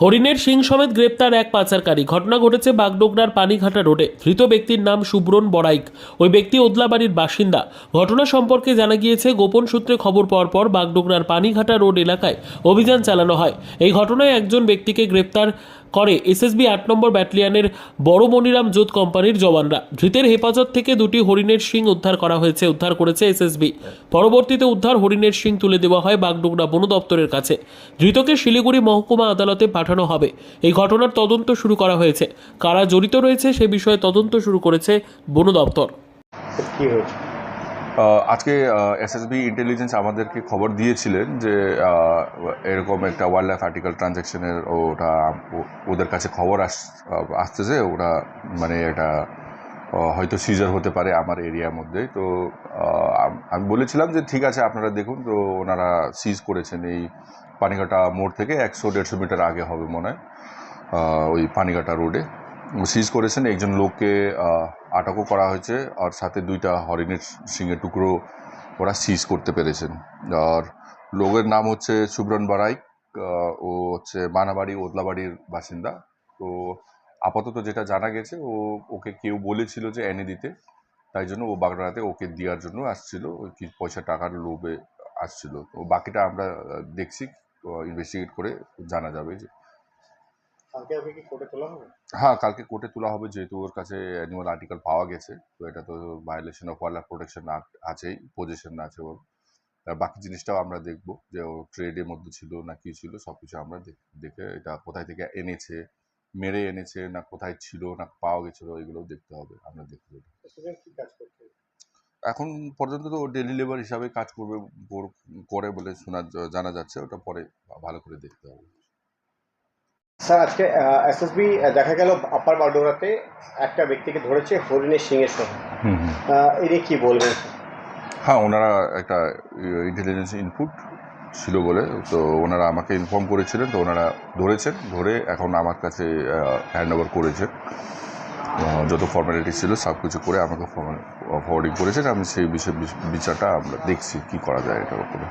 হরিণের সিং সমেত গ্রেপ্তার এক পাচারকারী। ঘটনা ঘটেছে বাগডোগরার পানিঘাটা রোডে। ধৃত ব্যক্তির নাম সুব্রন বড়াইক ওই ব্যক্তি ওদলাবাড়ির বাসিন্দা। ঘটনা সম্পর্কে জানা গিয়েছে, গোপন সূত্রে খবর পাওয়ার পর বাগডোগরার পানিঘাটা রোড এলাকায় অভিযান চালানো হয়। এই ঘটনায় একজন ব্যক্তিকে গ্রেপ্তার করে। এসএসবি আট নম্বর ব্যাটালিয়নের বড় মনিরাম জোত কোম্পানির জওয়ানরা। ধৃতের হেফাজত থেকে দুটি হরিণের শিং উদ্ধার করা হয়েছে, উদ্ধার করেছে এসএসবি। পরবর্তীতে উদ্ধার হরিণের শিং তুলে দেওয়া হয় বাগডোগরা বন দপ্তরের কাছে। ধৃতকে শিলিগুড়ি মহকুমা আদালতে পাঠানো হবে। এই ঘটনার তদন্ত শুরু করা হয়েছে। কারা জড়িত রয়েছে সে বিষয়ে তদন্ত শুরু করেছে বন দপ্তর। আজকে এসএসবি ইন্টেলিজেন্স আমাদেরকে খবর দিয়েছিলেন যে এরকম একটা ওয়াইল্ড লাইফ আর্টিকেল ট্রানজ্যাকশনের ওটা ওদের কাছে খবর আস আসতেছে। ওরা মানে এটা হয়তো সিজার হতে পারে আমার এরিয়ার মধ্যে। তো আমি বলেছিলাম যে, ঠিক আছে, আপনারা দেখুন। তো, ওনারা সিজ করেছেন এই পানিঘাটা মোড় থেকে একশো দেড়শো মিটার আগে হবে মনে হয় ওই পানিঘাটা রোডে সিজ করেছেন, একজন লোককে আটকও করা হয়েছে, আর সাথে দুইটা হরিণের সিংহের টুকরো ওরা সিজ করতে পেরেছেন। আর লোকের নাম হচ্ছে সুব্রন বারাই ও হচ্ছে মানাবাড়ি, ওদলাবাড়ির বাসিন্দা। তো আপাতত যেটা জানা গেছে, ও, ওকে কেউ বলেছিল যে এনে দিতে, তাই জন্য ও বাগড়াতে ওকে দেওয়ার জন্য আসছিল কি পয়সা টাকার লোভে আসছিল। তো বাকিটা আমরা দেখছি ইনভেস্টিগেট করে জানা যাবে যে কালকে ওকে কি কোর্টে তোলা হবে হ্যাঁ কালকে কোর্টে তোলা হবে যেহেতু ওর কাছে অ্যানিমাল আর্টিকেল পাওয়া গেছে তো এটা তো violation of wild protection act আছেই পজিশন আছে ওর। আর বাকি জিনিসটাও আমরা দেখব যে ও ট্রেডের মধ্যে ছিল না কি ছিল সব কিছু আমরা দেখে এটা কোথায় থেকে এনেছে মেরে এনেছে না কোথায় ছিল না পাওয়া গেছিল এগুলো দেখতে হবে আমরা দেখতে হবে? এখন পর্যন্ত তো ডেলি লেবার হিসাবে কাজ করবে করে বলে শোনা জানা যাচ্ছে ওটা পরে ভালো করে দেখতে হবে। স্যার আজকে এসএসবি দেখা গেল আপার বারডোরাতে একটা ব্যক্তিকে ধরেছে হরিণের সিংয়ের সঙ্গে। এনে কি বলবেন? হ্যাঁ ওনারা একটা ইন্টেলিজেন্স ইনপুট ছিল বলে তো ওনারা আমাকে ইনফর্ম করেছিলেন তো ওনারা ধরেছেন ধরে এখন আমার কাছে হ্যান্ড ওভার করেছেন। যত ফর্মালিটি ছিল সব কিছু করে আমাকে ফরওয়ার্ডিং করেছেন। আমি সেই বিষয়ে বিচারটা আমরা দেখছি কি করা যায় এটার উপরে